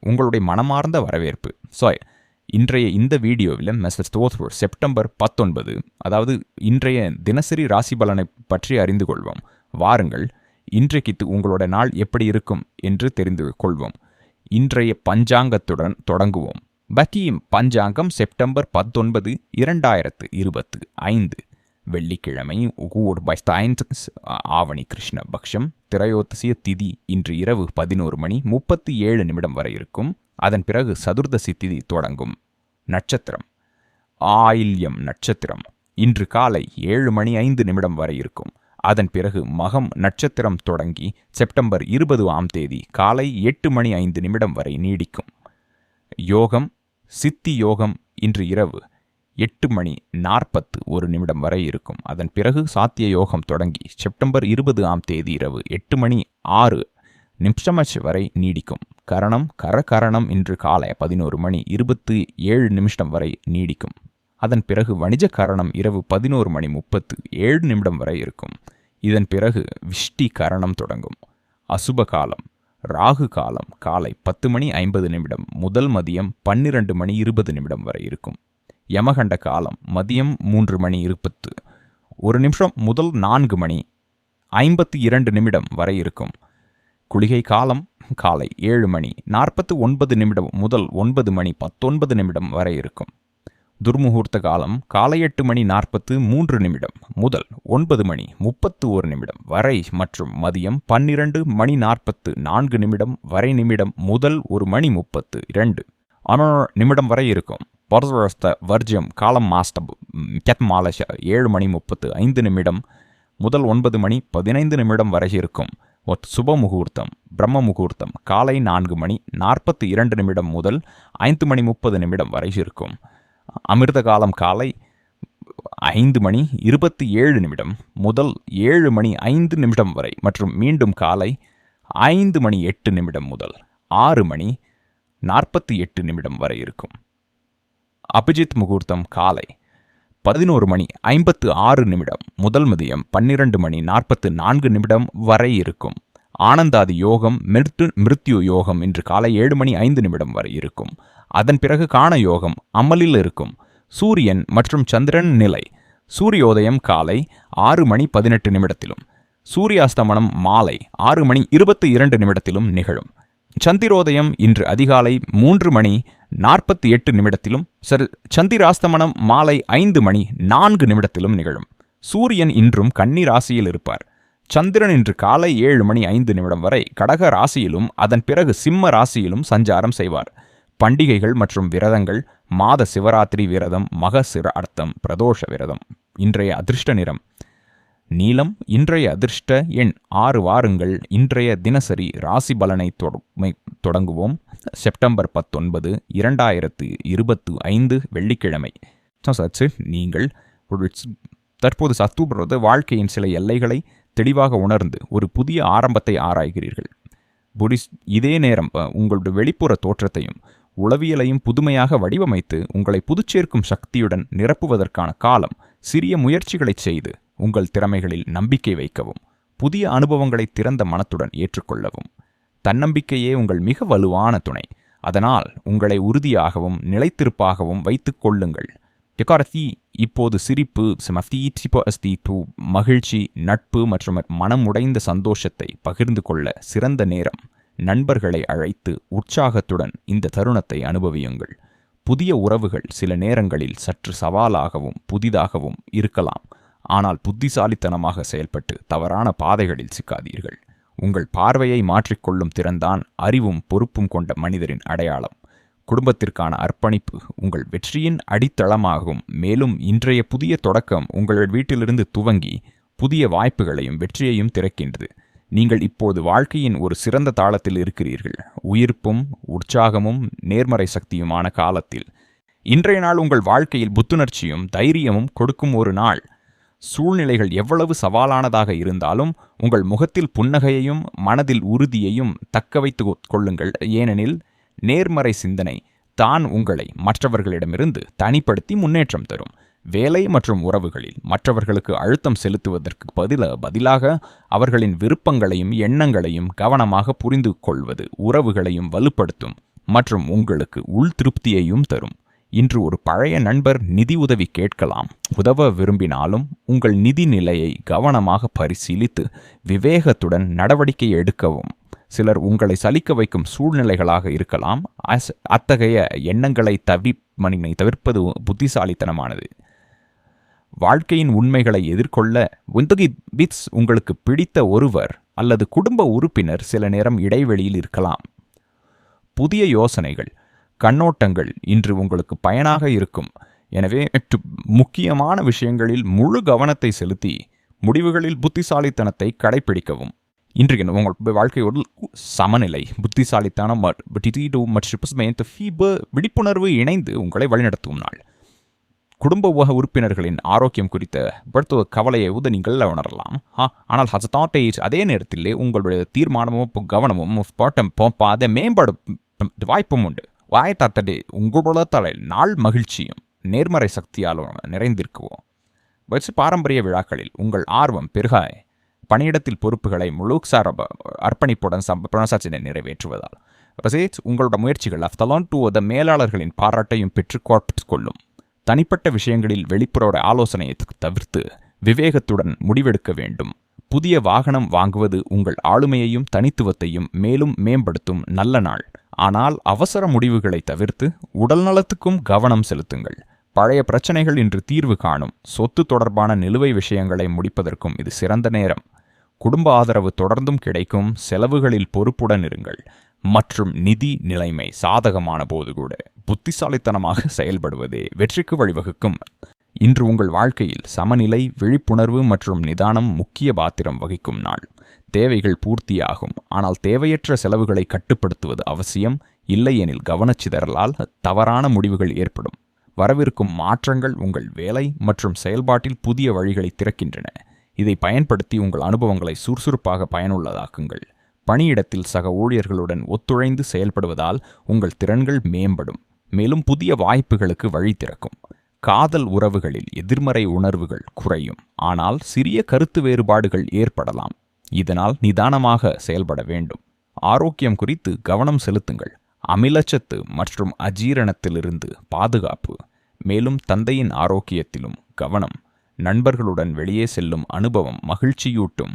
உங்களுடைய மனமார்ந்த வரவேற்பு. ஸோ இன்றைய இந்த வீடியோவில் மெசர் தோத்வர் செப்டம்பர் பத்தொன்பது அதாவது இன்றைய தினசரி ராசி பலனை பற்றி அறிந்து கொள்வோம். வாருங்கள் இன்றைக்கு உங்களோட நாள் எப்படி இருக்கும் என்று தெரிந்து கொள்வோம். இன்றைய பஞ்சாங்கத்துடன் தொடங்குவோம். பக்கியும் பஞ்சாங்கம் செப்டம்பர் பத்தொன்பது இரண்டாயிரத்து இருபத்து ஐந்து. வெள்ளிக்கிழமை ஊர் பைஸ்தாயின்ஸ் ஆவணி கிருஷ்ண பக்ஷம் திரையோத்தசிய திதி இன்று இரவு பதினோரு மணி முப்பத்தி ஏழு நிமிடம் வரை இருக்கும். அதன் பிறகு சதுர்தசி திதி தொடங்கும். நட்சத்திரம். ஆயில்யம் நட்சத்திரம். இன்று காலை ஏழு மணி ஐந்து நிமிடம் வரை இருக்கும். அதன் பிறகு மகம் நட்சத்திரம் தொடங்கி செப்டம்பர் இருபது ஆம் தேதி காலை எட்டு மணி ஐந்து நிமிடம் வரை நீடிக்கும். யோகம். சித்தி யோகம் இன்று இரவு எட்டு மணி நாற்பத்து ஒரு நிமிடம் வரை இருக்கும். அதன் பிறகு சாத்திய யோகம் தொடங்கி செப்டம்பர் இருபது ஆம் தேதி இரவு எட்டு மணி ஆறு நிமிஷமச் வரை நீடிக்கும். கரணம் கரகரணம் இன்று காலை பதினோரு மணி இருபத்து ஏழு நிமிஷம் வரை நீடிக்கும். அதன் பிறகு வணிஜ கரணம் இரவு பதினோரு மணி முப்பத்து ஏழு நிமிடம் வரை இருக்கும். இதன் பிறகு விஷ்டி கரணம் தொடங்கும். அசுப காலம் ராகு காலம் காலை பத்து மணி ஐம்பது நிமிடம் முதல் மதியம் பன்னிரண்டு மணி இருபது நிமிடம் வரை இருக்கும். யமகண்ட காலம் மதியம் மூன்று மணி இருபத்து. ஒரு நிமிஷம் முதல் நான்கு மணி ஐம்பத்தி இரண்டு நிமிடம் வரை இருக்கும். குளிகை காலம் காலை ஏழு மணி நாற்பத்து ஒன்பது நிமிடம் முதல் ஒன்பது மணி பத்தொன்பது நிமிடம் வரை இருக்கும். துர்முகூர்த்த காலம் காலை எட்டு மணி நாற்பத்து மூன்று நிமிடம் முதல் ஒன்பது மணி முப்பத்து ஒரு நிமிடம் வரை மற்றும் மதியம் பன்னிரண்டு மணி நாற்பத்து நான்கு நிமிடம் வரை நிமிடம் முதல் ஒரு மணி முப்பத்து இரண்டு. நிமிடம் வரை இருக்கும். பொருத்தவஸ்த வர்ஜியம் காலம் மாஸ்டப் கெத் ஏழு மணி முப்பத்து ஐந்து நிமிடம் முதல் ஒன்பது மணி பதினைந்து நிமிடம் வரை இருக்கும் சுப முகூர்த்தம் பிரம்ம முகூர்த்தம் காலை நான்கு மணி நாற்பத்தி இரண்டு நிமிடம் முதல் ஐந்து மணி முப்பது நிமிடம் வரை இருக்கும் அமிர்த காலம் காலை ஐந்து மணி இருபத்தி ஏழு நிமிடம் முதல் ஏழு மணி ஐந்து நிமிடம் வரை மற்றும் மீண்டும் காலை ஐந்து மணி எட்டு நிமிடம் முதல் ஆறு மணி நாற்பத்தி எட்டு நிமிடம் வரை இருக்கும் அபிஜித் முகூர்த்தம் காலை பதினோரு மணி ஐம்பத்து ஆறு நிமிடம் முதல் மதியம் பன்னிரண்டு மணி நாற்பத்து நான்கு நிமிடம் வரை இருக்கும். ஆனந்தாதி யோகம் மிருத்து மிருத்யு யோகம் இன்று காலை ஏழு மணி ஐந்து நிமிடம் வரை இருக்கும். அதன் பிறகு காண யோகம் அமலில் இருக்கும். சூரியன் மற்றும் சந்திரன் நிலை. சூரியோதயம் காலை ஆறு மணி பதினெட்டு நிமிடத்திலும். சூரியாஸ்தமனம் மாலை ஆறு மணி இருபத்தி இரண்டு நிமிடத்திலும் நிகழும். சந்திரோதயம் இன்று அதிகாலை மூன்று மணி நாற்பத்தி எட்டு நிமிடத்திலும் சந்திராஸ்தமனம் மாலை ஐந்து மணி நான்கு நிமிடத்திலும் நிகழும். சூரியன் இன்றும் கன்னி ராசியில் இருப்பார். சந்திரன் இன்று காலை ஏழு மணி ஐந்து நிமிடம் வரை கடக ராசியிலும் அதன் பிறகு சிம்ம ராசியிலும் சஞ்சாரம் செய்வார். பண்டிகைகள் மற்றும் விரதங்கள் மாத சிவராத்திரி விரதம் மகசிர அர்த்தம் பிரதோஷ விரதம் இன்றைய அதிர்ஷ்ட நிறம். நீலம் இன்றைய அதிர்ஷ்ட எண் ஆறு வாருங்கள் இன்றைய தினசரி ராசி பலனை தொடங்குவோம். செப்டம்பர் பத்தொன்பது இரண்டாயிரத்து இருபத்து ஐந்து வெள்ளிக்கிழமை. சச்சு நீங்கள் தற்போது சத்துபுரது வாழ்க்கையின் சில எல்லைகளை தெளிவாக உணர்ந்து ஒரு புதிய ஆரம்பத்தை ஆராய்கிறீர்கள். புடிஸ் இதே நேரம் உங்களுடைய வெளிப்புற தோற்றத்தையும் உளவியலையும் புதுமையாக வடிவமைத்து உங்களை புதுச்சேர்க்கும் சக்தியுடன் நிரப்புவதற்கான காலம் சிறிய முயற்சிகளைச் செய்து உங்கள் திறமைகளில் நம்பிக்கை வைக்கவும் புதிய அனுபவங்களை திறந்த மனத்துடன் ஏற்றுக்கொள்ளவும். தன்னம்பிக்கையே உங்கள் மிக வலுவான துணை. அதனால் உங்களை உறுதியாகவும் நிலைத்திருப்பாகவும் வைத்துக் கொள்ளுங்கள். டெக்காரத்தி இப்போது சிரிப்பு மகிழ்ச்சி நட்பு மற்றும் மனம் உடைந்த சந்தோஷத்தை பகிர்ந்து கொள்ள சிறந்த நேரம். நண்பர்களை அழைத்து உற்சாகத்துடன் இந்த தருணத்தை அனுபவியுங்கள். புதிய உறவுகள் சில நேரங்களில் சற்று சவாலாகவும் புதிதாகவும் இருக்கலாம். ஆனால் புத்திசாலித்தனமாக செயல்பட்டு தவறான பாதைகளில் சிக்காதீர்கள். உங்கள் பார்வையை மாற்றிக்கொள்ளும் திறன்தான் அறிவும் பொறுப்பும் கொண்ட மனிதரின் அடையாளம். குடும்பத்திற்கான அர்ப்பணிப்பு உங்கள் வெற்றியின் அடித்தளமாகும். மேலும் இன்றைய புதிய தொடக்கம் உங்கள் வீட்டிலிருந்து துவங்கி புதிய வாய்ப்புகளையும் வெற்றியையும் திறக்கின்றது. நீங்கள் இப்போது வாழ்க்கையின் ஒரு சிறந்த தாளத்தில் இருக்கிறீர்கள். உயிர்ப்பும் உற்சாகமும் நேர்மறை சக்தியுமான காலத்தில். இன்றைய நாள் உங்கள் வாழ்க்கையில் புத்துணர்ச்சியும் தைரியமும் கொடுக்கும் ஒரு நாள். சூழ்நிலைகள் எவ்வளவு சவாலானதாக இருந்தாலும் உங்கள் முகத்தில் புன்னகையையும் மனதில் உறுதியையும் தக்க வைத்து கொள்ளுங்கள். ஏனெனில் நேர்மறை சிந்தனை தான் உங்களை மற்றவர்களிடமிருந்து தனிப்படுத்தி முன்னேற்றம் தரும். வேலை மற்றும் உறவுகளில் மற்றவர்களுக்கு அழுத்தம் செலுத்துவதற்கு பதில பதிலாக அவர்களின் விருப்பங்களையும் எண்ணங்களையும் கவனமாக புரிந்து கொள்வது உறவுகளையும் வலுப்படுத்தும் மற்றும் உங்களுக்கு உள் திருப்தியையும் தரும். இன்று ஒரு பழைய நண்பர் நிதி உதவி கேட்கலாம். உதவ விரும்பினாலும் உங்கள் நிதி நிலையை கவனமாக பரிசீலித்து விவேகத்துடன் நடவடிக்கை எடுக்கவும். சிலர் உங்களை சலிக்க வைக்கும் சூழ்நிலைகளாக இருக்கலாம். அஸ்- அத்தகைய எண்ணங்களை தவி மனிதனை தவிர்ப்பது புத்திசாலித்தனமானது. வாழ்க்கையின் உண்மைகளை எதிர்கொள்ள உந்தகி பிட்ஸ் உங்களுக்கு பிடித்த ஒருவர் அல்லது குடும்ப உறுப்பினர் சில நேரம் இடைவெளியில் இருக்கலாம். புதிய யோசனைகள் கண்ணோட்டங்கள் இன்று உங்களுக்கு பயனாக இருக்கும். எனவே முக்கியமான விஷயங்களில் முழு கவனத்தை செலுத்தி முடிவுகளில் புத்திசாலித்தனத்தை கடைப்பிடிக்கவும். இன்றைக்கு உங்கள் வாழ்க்கையோடு சமநிலை புத்திசாலித்தனம் மற்றும் ஃபீப விழிப்புணர்வு இணைந்து உங்களை வழிநடத்தும் நாள். குடும்ப உக உறுப்பினர்களின் ஆரோக்கியம் குறித்த மருத்துவ கவலையை உத நீங்கள் உணரலாம். ஆ, ஆனால் ஹசதாட்டை அதே நேரத்திலே உங்களுடைய தீர்மானமும் கவனமும் பாட்டம் போப்பா அதை மேம்பாடு வாய்ப்பும் உண்டு. வாயத்தாத்தடே உங்களோட தலை நாள் மகிழ்ச்சியும் நேர்மறை சக்தியால் நிறைந்திருக்குவோம். வச்சு பாரம்பரிய விழாக்களில் உங்கள் ஆர்வம் பெருகாய். பணியிடத்தில் பொறுப்புகளை முழுசார அர்ப்பணிப்புடன் சம்ப நிறைவேற்றுவதால். உங்களோட முயற்சிகள் அஃப்தலான் டூ த மேலாளர்களின் பாராட்டையும் பெற்று கொள்ளும். தனிப்பட்ட விஷயங்களில் வெளிப்புற ஆலோசனையை தவிர்த்து விவேகத்துடன் முடிவெடுக்க வேண்டும். புதிய வாகனம் வாங்குவது உங்கள் ஆளுமையையும் தனித்துவத்தையும் மேலும் மேம்படுத்தும் நல்ல நாள். ஆனால் அவசர முடிவுகளை தவிர்த்து உடல் நலத்துக்கும் கவனம் செலுத்துங்கள். பழைய பிரச்சனைகள் இன்று தீர்வு காணும். சொத்து தொடர்பான நிலுவை விஷயங்களை முடிப்பதற்கும் இது சிறந்த நேரம். குடும்ப ஆதரவு தொடர்ந்தும் கிடைக்கும். செலவுகளில் பொறுப்புடன் இருங்கள். மற்றும் நிதி நிலைமை சாதகமான போது கூட புத்திசாலித்தனமாக செயல்படுவதே வெற்றிக்கு வழிவகுக்கும். இன்று உங்கள் வாழ்க்கையில் சமநிலை விழிப்புணர்வு மற்றும் நிதானம் முக்கிய பாத்திரம் வகிக்கும் நாள். தேவைகள் பூர்த்தியாகும். ஆனால் தேவையற்ற செலவுகளை கட்டுப்படுத்துவது அவசியம். இல்லையெனில் கவனச்சிதறலால் தவறான முடிவுகள் ஏற்படும். வரவிருக்கும் மாற்றங்கள் உங்கள் வேலை மற்றும் செயல்பாட்டில் புதிய வழிகளை திறக்கின்றன. இதை பயன்படுத்தி உங்கள் அனுபவங்களை சுறுசுறுப்பாக பயனுள்ளதாக்குங்கள். பணியிடத்தில் சக ஊழியர்களுடன் ஒத்துழைந்து செயல்படுவதால் உங்கள் திறன்கள் மேம்படும். மேலும் புதிய வாய்ப்புகளுக்கு வழி திறக்கும். காதல் உறவுகளில் எதிர்மறை உணர்வுகள் குறையும். ஆனால் சிறிய கருத்து வேறுபாடுகள் ஏற்படலாம். இதனால் நிதானமாக செயல்பட வேண்டும். ஆரோக்கியம் குறித்து கவனம் செலுத்துங்கள். அமிலச்சத்து மற்றும் அஜீரணத்திலிருந்து பாதுகாப்பு. மேலும் தந்தையின் ஆரோக்கியத்திலும் கவனம். நண்பர்களுடன் வெளியே செல்லும் அனுபவம் மகிழ்ச்சியூட்டும்.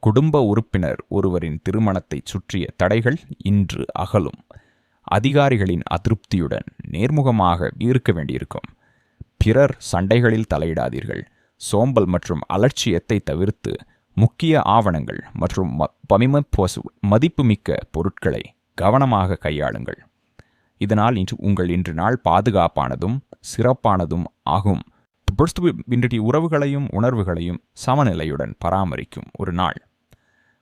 குடும்ப உறுப்பினர் ஒருவரின் திருமணத்தைச் சுற்றிய தடைகள் இன்று அகலும். அதிகாரிகளின் அதிருப்தியுடன் நேர்முகமாக இருக்க வேண்டியிருக்கும். பிறர் சண்டைகளில் தலையிடாதீர்கள். சோம்பல் மற்றும் அலட்சியத்தை தவிர்த்து முக்கிய ஆவணங்கள் மற்றும் பமிம மதிப்புமிக்க பொருட்களை கவனமாக கையாளுங்கள். இதனால் இன்று உங்கள் இன்று நாள் பாதுகாப்பானதும் சிறப்பானதும் ஆகும். பொறுத்து இன்றைய உறவுகளையும் உணர்வுகளையும் சமநிலையுடன் பராமரிக்கும் ஒரு நாள்.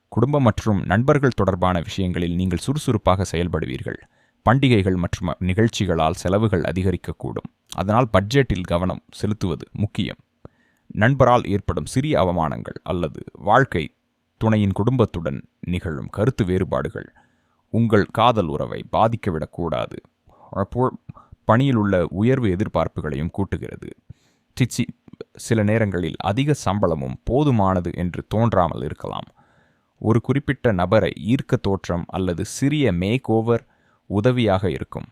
குடும்பம் மற்றும் நண்பர்கள் தொடர்பான விஷயங்களில் நீங்கள் சுறுசுறுப்பாக செயல்படுவீர்கள். பண்டிகைகள் மற்றும் நிகழ்ச்சிகளால் செலவுகள் அதிகரிக்கக்கூடும். அதனால் பட்ஜெட்டில் கவனம் செலுத்துவது முக்கியம். நண்பரால் ஏற்படும் சிறிய அவமானங்கள் அல்லது வாழ்க்கை துணையின் குடும்பத்துடன் நிகழும் கருத்து வேறுபாடுகள் உங்கள் காதல் உறவை பாதிக்கவிடக்கூடாது. அப்போ பணியில் உள்ள உயர்வு எதிர்பார்ப்புகளையும் கூட்டுகிறது. சிச்சி சில நேரங்களில் அதிக சம்பளமும் போதுமானது என்று தோன்றாமல் இருக்கலாம். ஒரு குறிப்பிட்ட நபரை ஈர்க்க தோற்றம் அல்லது சிறிய மேக் ஓவர் உதவியாக இருக்கும்.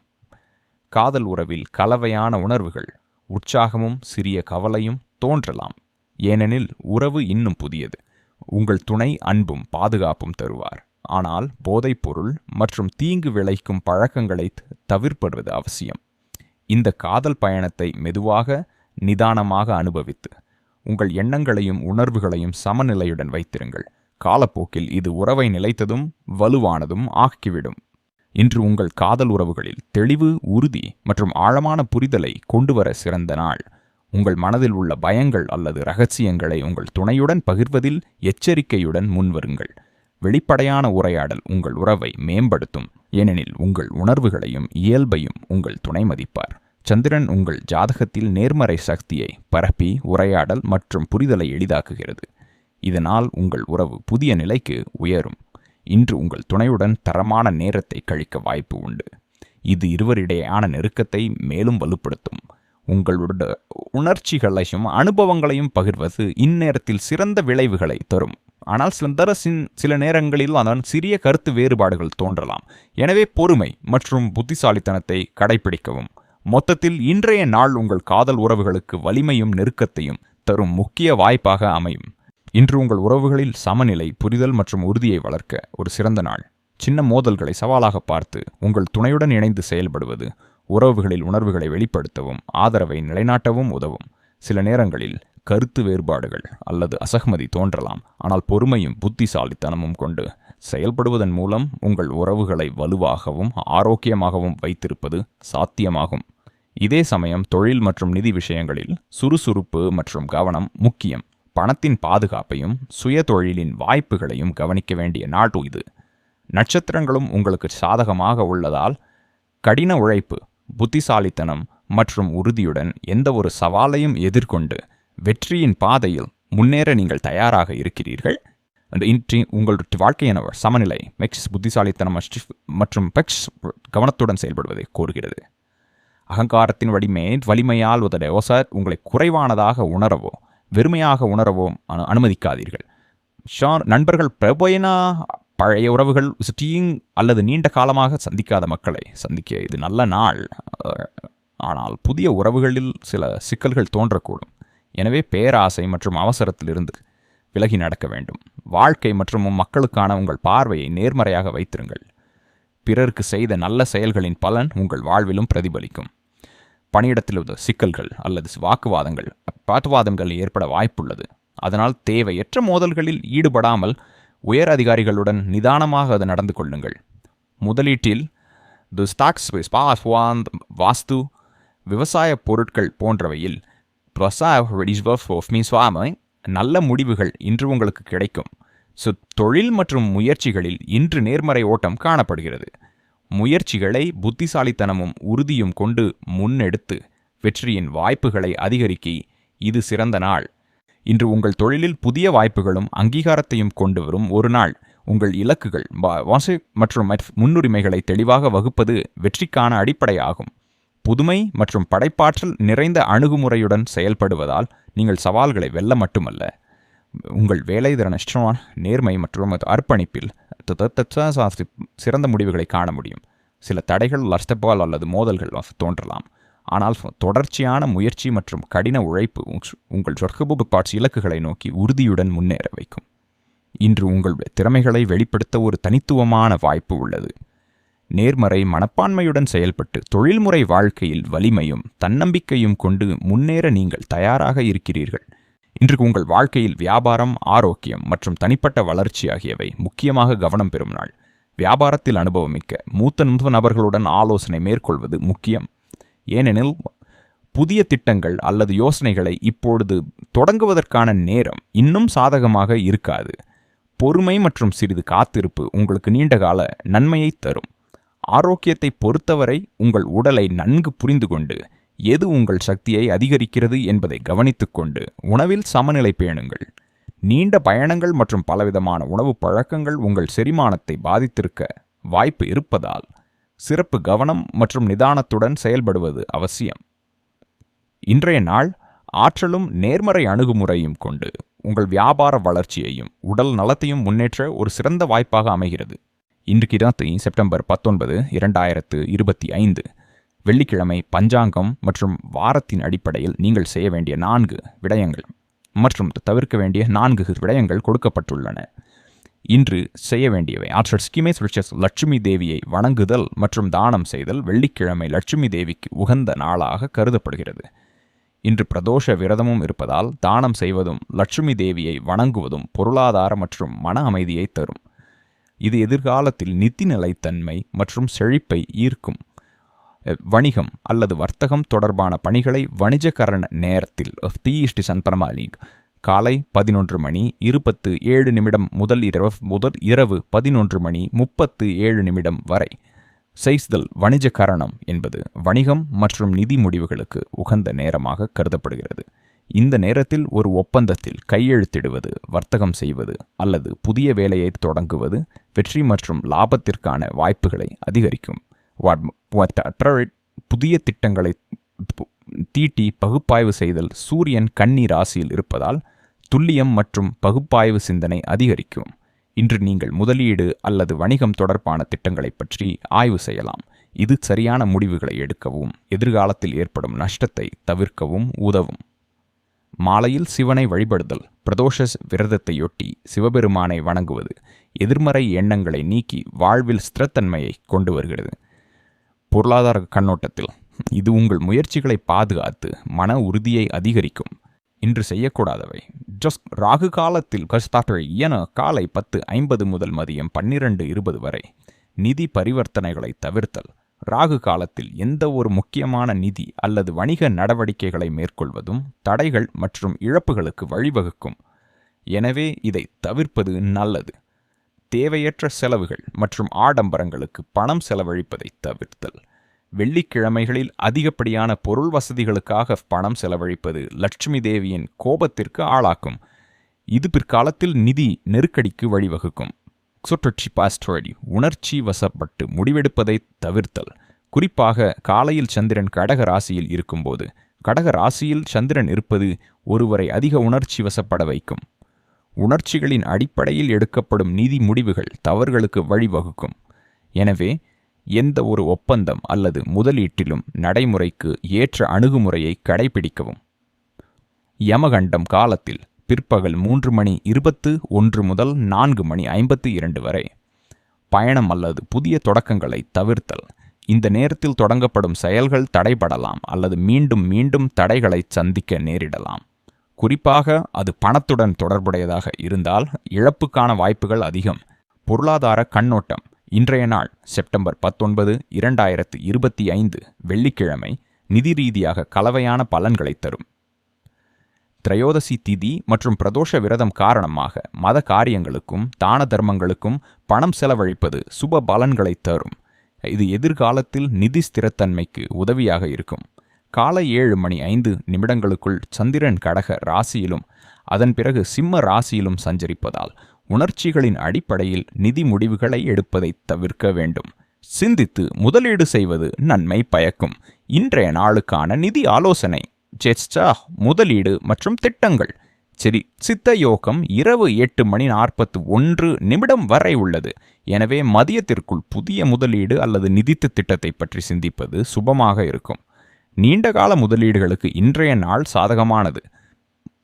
காதல் உறவில் கலவையான உணர்வுகள் உற்சாகமும் சிறிய கவலையும் தோன்றலாம். ஏனெனில் உறவு இன்னும் புதியது. உங்கள் துணை அன்பும் பாதுகாப்பும் தருவார். ஆனால் போதைப்பொருள் மற்றும் தீங்கு விளைக்கும் பழக்கங்களை தவிர்ப்படுவது அவசியம். இந்த காதல் பயணத்தை மெதுவாக நிதானமாக அனுபவித்து உங்கள் எண்ணங்களையும் உணர்வுகளையும் சமநிலையுடன் வைத்திருங்கள். காலப்போக்கில் இது உறவை நிலைத்ததும் வலுவானதும் ஆக்கிவிடும் இன்று உங்கள் காதல் உறவுகளில் தெளிவு உறுதி மற்றும் ஆழமான புரிதலை கொண்டுவர சிறந்த நாள். உங்கள் மனதில் உள்ள பயங்கள் அல்லது ரகசியங்களை உங்கள் துணையுடன் பகிர்வதில் எச்சரிக்கையுடன் முன்வருங்கள். வெளிப்படையான உரையாடல் உங்கள் உறவை மேம்படுத்தும். ஏனெனில் உங்கள் உணர்வுகளையும் இயல்பையும் உங்கள் துணை மதிப்பார். சந்திரன் உங்கள் ஜாதகத்தில் நேர்மறை சக்தியை பரப்பி உரையாடல் மற்றும் புரிதலை எளிதாக்குகிறது. இதனால் உங்கள் உறவு புதிய நிலைக்கு உயரும். இன்று உங்கள் துணையுடன் தரமான நேரத்தை கழிக்க வாய்ப்பு உண்டு. இது இருவரிடையேயான நெருக்கத்தை மேலும் வலுப்படுத்தும். உங்களோட உணர்ச்சிகளையும் அனுபவங்களையும் பகிர்வது இந்நேரத்தில் சிறந்த விளைவுகளை தரும். ஆனால் சில சில நேரங்களில் அதன் சிறிய கருத்து வேறுபாடுகள் தோன்றலாம். எனவே பொறுமை மற்றும் புத்திசாலித்தனத்தை கடைபிடிக்கவும் மொத்தத்தில் இன்றைய நாள் உங்கள் காதல் உறவுகளுக்கு வலிமையும் நெருக்கத்தையும் தரும் முக்கிய வாய்ப்பாக அமையும். இன்று உங்கள் உறவுகளில் சமநிலை புரிதல் மற்றும் உறுதியை வளர்க்க ஒரு சிறந்த நாள். சின்ன மோதல்களை சவாலாக பார்த்து உங்கள் துணையுடன் இணைந்து செயல்படுவது உறவுகளில் உணர்வுகளை வெளிப்படுத்தவும் ஆதரவை நிலைநாட்டவும் உதவும். சில நேரங்களில் கருத்து வேறுபாடுகள் அல்லது அசகமதி தோன்றலாம். ஆனால் பொறுமையும் புத்திசாலித்தனமும் கொண்டு செயல்படுவதன் மூலம் உங்கள் உறவுகளை வலுவாகவும் ஆரோக்கியமாகவும் வைத்திருப்பது சாத்தியமாகும். இதே சமயம் தொழில் மற்றும் நிதி விஷயங்களில் சுறுசுறுப்பு மற்றும் கவனம் முக்கியம். பணத்தின் பாதுகாப்பையும் சுயதொழிலின் வாய்ப்புகளையும் கவனிக்க வேண்டிய நாடு இது. நட்சத்திரங்களும் உங்களுக்கு சாதகமாக உள்ளதால் கடின உழைப்பு புத்திசாலித்தனம் மற்றும் உறுதியுடன் எந்த ஒரு சவாலையும் எதிர்கொண்டு வெற்றியின் பாதையில் முன்னேற நீங்கள் தயாராக இருக்கிறீர்கள். இன்றி உங்களுடைய வாழ்க்கையின் சமநிலை மெக்ஸ் புத்திசாலித்தனம் மற்றும் பெக்ஸ் கவனத்துடன் செயல்படுவதை கோருகிறது. அகங்காரத்தின் வடிமே வலிமையால் உதடவோ சார் உங்களை குறைவானதாக உணரவோ வெறுமையாக உணரவும் அனுமதிக்காதீர்கள். ஷார் நண்பர்கள் பிரபோயனா பழைய உறவுகள் சுற்றியும் அல்லது நீண்ட காலமாக சந்திக்காத மக்களை சந்திக்க இது நல்ல நாள். ஆனால் புதிய உறவுகளில் சில சிக்கல்கள் தோன்றக்கூடும். எனவே பேராசை மற்றும் அவசரத்திலிருந்து விலகி நடக்க வேண்டும். வாழ்க்கை மற்றும் மக்களுக்கான உங்கள் பார்வையை நேர்மறையாக வைத்திருங்கள். பிறருக்கு செய்த நல்ல செயல்களின் பலன் உங்கள் வாழ்விலும் பிரதிபலிக்கும். பணியிடத்தில் உள்ள சிக்கல்கள் அல்லது வாக்குவாதங்கள் பாத்துவாதங்கள் ஏற்பட வாய்ப்புள்ளது. அதனால் தேவையற்ற மோதல்களில் ஈடுபடாமல் உயர் அதிகாரிகளுடன் நிதானமாக அது நடந்து கொள்ளுங்கள். முதலீட்டில் து ஸ்டாக்ஸ் வாஸ்து விவசாய பொருட்கள் போன்றவையில் நல்ல முடிவுகள் இன்று உங்களுக்கு கிடைக்கும். ஸோ தொழில் மற்றும் முயற்சிகளில் இன்று நேர்மறை ஓட்டம் காணப்படுகிறது. முயற்சிகளை புத்திசாலித்தனமும் உறுதியும் கொண்டு முன்னெடுத்து வெற்றியின் வாய்ப்புகளை அதிகரிக்கி இது சிறந்த நாள். இன்று உங்கள் தொழிலில் புதிய வாய்ப்புகளும் அங்கீகாரத்தையும் கொண்டு வரும் ஒரு நாள். உங்கள் இலக்குகள் வாசி மற்றும் முன்னுரிமைகளை தெளிவாக வகுப்பது வெற்றிக்கான அடிப்படையாகும். புதுமை மற்றும் படைப்பாற்றல் நிறைந்த அணுகுமுறையுடன் செயல்படுவதால் நீங்கள் சவால்களை வெல்ல மட்டுமல்ல. உங்கள் வேலை திறன நேர்மை மற்றும் அர்ப்பணிப்பில் சிறந்த முடிவுகளை காண முடியும். சில தடைகள் லஷ்டப்பால் அல்லது மோதல்கள் தோன்றலாம். ஆனால் தொடர்ச்சியான முயற்சி மற்றும் கடின உழைப்பு உங்கள் சொர்க்கபூபு பாட்சி இலக்குகளை நோக்கி உறுதியுடன் முன்னேற வைக்கும். இன்று உங்கள் திறமைகளை வெளிப்படுத்த ஒரு தனித்துவமான வாய்ப்பு உள்ளது. நேர்மறை மனப்பான்மையுடன் செயல்பட்டு தொழில்முறை வாழ்க்கையில் வலிமையும் தன்னம்பிக்கையும் கொண்டு முன்னேற நீங்கள் தயாராக இருக்கிறீர்கள். இன்றுக்கு உங்கள் வாழ்க்கையில் வியாபாரம் ஆரோக்கியம் மற்றும் தனிப்பட்ட வளர்ச்சி ஆகியவை முக்கியமாக கவனம் பெறும் நாள். வியாபாரத்தில் அனுபவமிக்க மூத்த நபர்களுடன் ஆலோசனை மேற்கொள்வது முக்கியம். ஏனெனில் புதிய திட்டங்கள் அல்லது யோசனைகளை இப்பொழுது தொடங்குவதற்கான நேரம் இன்னும் சாதகமாக இருக்காது. பொறுமை மற்றும் சிறிது காத்திருப்பு உங்களுக்கு நீண்டகால நன்மையை தரும். ஆரோக்கியத்தை பொறுத்தவரை உங்கள் உடலை நன்கு புரிந்து கொண்டு எது உங்கள் சக்தியை அதிகரிக்கிறது என்பதை கவனித்துக்கொண்டு உணவில் சமநிலை பேணுங்கள். நீண்ட பயணங்கள் மற்றும் பலவிதமான உணவு பழக்கங்கள் உங்கள் செரிமானத்தை பாதித்திருக்க வாய்ப்பு இருப்பதால் சிறப்பு கவனம் மற்றும் நிதானத்துடன் செயல்படுவது அவசியம். இன்றைய நாள் ஆற்றலும் நேர்மறை அணுகுமுறையும் கொண்டு உங்கள் வியாபார வளர்ச்சியையும் உடல் நலத்தையும் முன்னேற்ற ஒரு சிறந்த வாய்ப்பாக அமைகிறது. இன்றைக்கு தான் செப்டம்பர் பத்தொன்பது இரண்டாயிரத்து இருபத்தி ஐந்து. வெள்ளிக்கிழமை பஞ்சாங்கம் மற்றும் வாரத்தின் அடிப்படையில் நீங்கள் செய்ய வேண்டிய நான்கு விடயங்கள் மற்றும் தவிர்க்க வேண்டிய நான்கு விடயங்கள் கொடுக்கப்பட்டுள்ளன. இன்று செய்ய வேண்டியவை ஆற்றல் ஸ்கிமே ரிச்சஸ் லட்சுமி தேவியை வணங்குதல் மற்றும் தானம் செய்தல் வெள்ளிக்கிழமை லட்சுமி தேவிக்கு உகந்த நாளாக கருதப்படுகிறது. இன்று பிரதோஷ விரதமும் இருப்பதால் தானம் செய்வதும் லட்சுமி தேவியை வணங்குவதும் பொருளாதார மற்றும் மன அமைதியை தரும். இது எதிர்காலத்தில் நிதி நிலைத்தன்மை மற்றும் செழிப்பை ஈர்க்கும். வணிகம் அல்லது வர்த்தகம் தொடர்பான பணிகளை வணிஜகரண நேரத்தில் தீயிஷ்டி லீக். காலை பதினொன்று மணி இருபத்து ஏழு நிமிடம் முதல் இரவு முதல் இரவு பதினொன்று மணி முப்பத்து ஏழு நிமிடம் வரை. செய்தல் வணிஜ கரணம் என்பது வணிகம் மற்றும் நிதி முடிவுகளுக்கு உகந்த நேரமாக கருதப்படுகிறது. இந்த நேரத்தில் ஒரு ஒப்பந்தத்தில் கையெழுத்திடுவது வர்த்தகம் செய்வது அல்லது புதிய வேலையை தொடங்குவது வெற்றி மற்றும் லாபத்திற்கான வாய்ப்புகளை அதிகரிக்கும். புதிய திட்டங்களை தீட்டி பகுப்பாய்வு செய்தல் சூரியன் கன்னி ராசியில் இருப்பதால் துல்லியம் மற்றும் பகுப்பாய்வு சிந்தனை அதிகரிக்கும். இன்று நீங்கள் முதலீடு அல்லது வணிகம் தொடர்பான திட்டங்களை பற்றி ஆய்வு செய்யலாம். இது சரியான முடிவுகளை எடுக்கவும் எதிர்காலத்தில் ஏற்படும் நஷ்டத்தை தவிர்க்கவும் உதவும். மாலையில் சிவனை வழிபடுதல் பிரதோஷ விரதத்தையொட்டி சிவபெருமானை வணங்குவது எதிர்மறை எண்ணங்களை நீக்கி வாழ்வில் ஸ்திரத்தன்மையை கொண்டு வருகிறது. பொருளாதார கண்ணோட்டத்தில். இது உங்கள் முயற்சிகளை பாதுகாத்து மன உறுதியை அதிகரிக்கும். இன்று செய்யக்கூடாதவை. ஜஸ்ட் ராகு காலத்தில் கஸ்தாட்டை என காலை பத்து ஐம்பது முதல் மதியம் பன்னிரண்டு இருபது வரை நிதி பரிவர்த்தனைகளை தவிர்த்தல். ராகு காலத்தில் எந்த ஒரு முக்கியமான நிதி அல்லது வணிக நடவடிக்கைகளை மேற்கொள்வதும் தடைகள் மற்றும் இழப்புகளுக்கு வழிவகுக்கும். எனவே இதை தவிர்ப்பது நல்லது. தேவையற்ற செலவுகள் மற்றும் ஆடம்பரங்களுக்கு பணம் செலவழிப்பதை தவிர்த்தல். வெள்ளிக்கிழமைகளில் அதிகப்படியான பொருள் வசதிகளுக்காக பணம் செலவழிப்பது லட்சுமி தேவியின் கோபத்திற்கு ஆளாக்கும். இது பிற்காலத்தில் நிதி நெருக்கடிக்கு வழிவகுக்கும். சுற்றட்சி பாஸ்டோடி உணர்ச்சி வசப்பட்டு முடிவெடுப்பதை தவிர்த்தல். குறிப்பாக காலையில் சந்திரன் கடக ராசியில் இருக்கும்போது கடக ராசியில் சந்திரன் இருப்பது ஒருவரை அதிக உணர்ச்சி வசப்பட வைக்கும். உணர்ச்சிகளின் அடிப்படையில் எடுக்கப்படும் நிதி முடிவுகள் தவறுகளுக்கு வழிவகுக்கும். எனவே எந்த ஒரு ஒப்பந்தம் அல்லது முதலீட்டிலும் நடைமுறைக்கு ஏற்ற அணுகுமுறையை கடைபிடிக்கவும். யமகண்டம் காலத்தில் பிற்பகல் மூன்று மணி இருபத்து ஒன்று முதல் நான்கு மணி ஐம்பத்தி இரண்டு வரை. பயணம் அல்லது புதிய தொடக்கங்களை தவிர்த்தல். இந்த நேரத்தில் தொடங்கப்படும் செயல்கள் தடைபடலாம் அல்லது மீண்டும் மீண்டும் தடைகளை சந்திக்க நேரிடலாம். குறிப்பாக அது பணத்துடன் தொடர்புடையதாக இருந்தால் இழப்புக்கான வாய்ப்புகள் அதிகம். பொருளாதார கண்ணோட்டம். இன்றைய நாள் செப்டம்பர் பத்தொன்பது இரண்டாயிரத்து இருபத்தி ஐந்து வெள்ளிக்கிழமை நிதி ரீதியாக கலவையான பலன்களை தரும். திரையோதசி திதி மற்றும் பிரதோஷ விரதம் காரணமாக மத காரியங்களுக்கும் தான தர்மங்களுக்கும் பணம் செலவழிப்பது சுப பலன்களை தரும். இது எதிர்காலத்தில் நிதி ஸ்திரத்தன்மைக்கு உதவியாக இருக்கும். காலை ஏழு மணி ஐந்து நிமிடங்களுக்குள் சந்திரன் கடக ராசியிலும் அதன் பிறகு சிம்ம ராசியிலும் சஞ்சரிப்பதால் உணர்ச்சிகளின் அடிப்படையில் நிதி முடிவுகளை எடுப்பதை தவிர்க்க வேண்டும். சிந்தித்து முதலீடு செய்வது நன்மை பயக்கும். இன்றைய நாளுக்கான நிதி ஆலோசனை ஜெஸ்டா முதலீடு மற்றும் திட்டங்கள். சரி சித்த யோகம் இரவு எட்டு மணி நாற்பத்து ஒன்று நிமிடம் வரை உள்ளது. எனவே மதியத்திற்குள் புதிய முதலீடு அல்லது நிதித்து திட்டத்தை பற்றி சிந்திப்பது சுபமாக இருக்கும். நீண்டகால முதலீடுகளுக்கு இன்றைய நாள் சாதகமானது.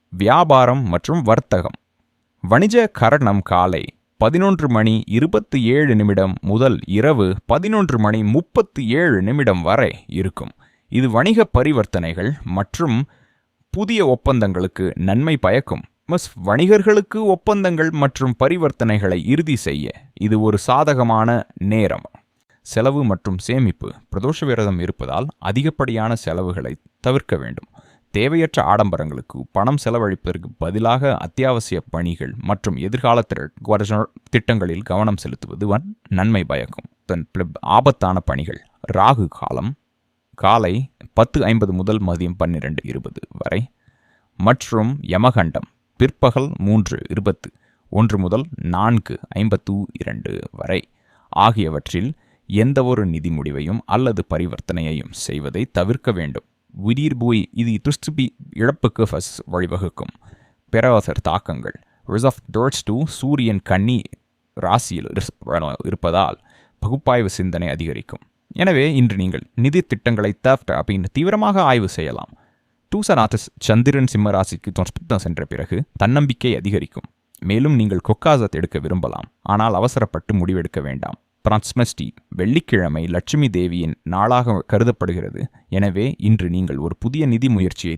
வியாபாரம் மற்றும் வர்த்தகம். வணிக கரணம் காலை பதினொன்று மணி இருபத்தி ஏழு நிமிடம் முதல் இரவு பதினொன்று மணி முப்பத்தி ஏழு நிமிடம் வரை இருக்கும். இது வணிக பரிவர்த்தனைகள் மற்றும் புதிய ஒப்பந்தங்களுக்கு நன்மை பயக்கும். மிஸ் வணிகர்களுக்கு ஒப்பந்தங்கள் மற்றும் பரிவர்த்தனைகளை இறுதி செய்ய இது ஒரு சாதகமான நேரம். செலவு மற்றும் சேமிப்பு பிரதோஷ விரதம் இருப்பதால் அதிகப்படியான செலவுகளை தவிர்க்க வேண்டும். தேவையற்ற ஆடம்பரங்களுக்கு பணம் செலவழிப்பதற்கு பதிலாக அத்தியாவசிய பணிகள் மற்றும் எதிர்கால திட்டங்களில் கவனம் செலுத்துவது நன்மை பயக்கும். தன் ஆபத்தான பணிகள். ராகு காலம். காலை பத்து ஐம்பது முதல் மதியம் பன்னிரெண்டு இருபது வரை. மற்றும் யமகண்டம். பிற்பகல் மூன்று இருபத்து ஒன்று முதல் நான்கு ஐம்பத்து இரண்டு வரை. ஆகியவற்றில் எந்தவொரு நிதி முடிவையும் அல்லது பரிவர்த்தனையையும் செய்வதை தவிர்க்க வேண்டும். உயிர் போய் இது திருஷ்டி இழப்புக்கு ஃபஸ் வழிவகுக்கும். பேராசர் தாக்கங்கள். ரிசர்வ் டோர்ட்ஸ் டூ சூரியன் கன்னி ராசியில் இருப்பதால் பகுப்பாய்வு சிந்தனை அதிகரிக்கும். எனவே இன்று நீங்கள் நிதி திட்டங்களை தஃப்ட் அப்படின்னு தீவிரமாக ஆய்வு செய்யலாம். டூசனாத்தஸ் சந்திரன் சிம்மராசிக்கு தொஸ்பித்தம் சென்ற பிறகு தன்னம்பிக்கை அதிகரிக்கும். மேலும் நீங்கள் கொக்காசத் எடுக்க விரும்பலாம். ஆனால் அவசரப்பட்டு முடிவெடுக்க வேண்டாம். பிரான்ஸ்மஸ்டி வெள்ளிக்கிழமை லட்சுமி தேவியின் நாளாக கருதப்படுகிறது. எனவே இன்று நீங்கள் ஒரு புதிய நிதி முயற்சியை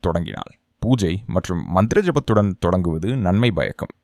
தொடங்கினால். பூஜை மற்றும் மந்திர ஜபத்துடன் தொடங்குவது நன்மை பயக்கும்.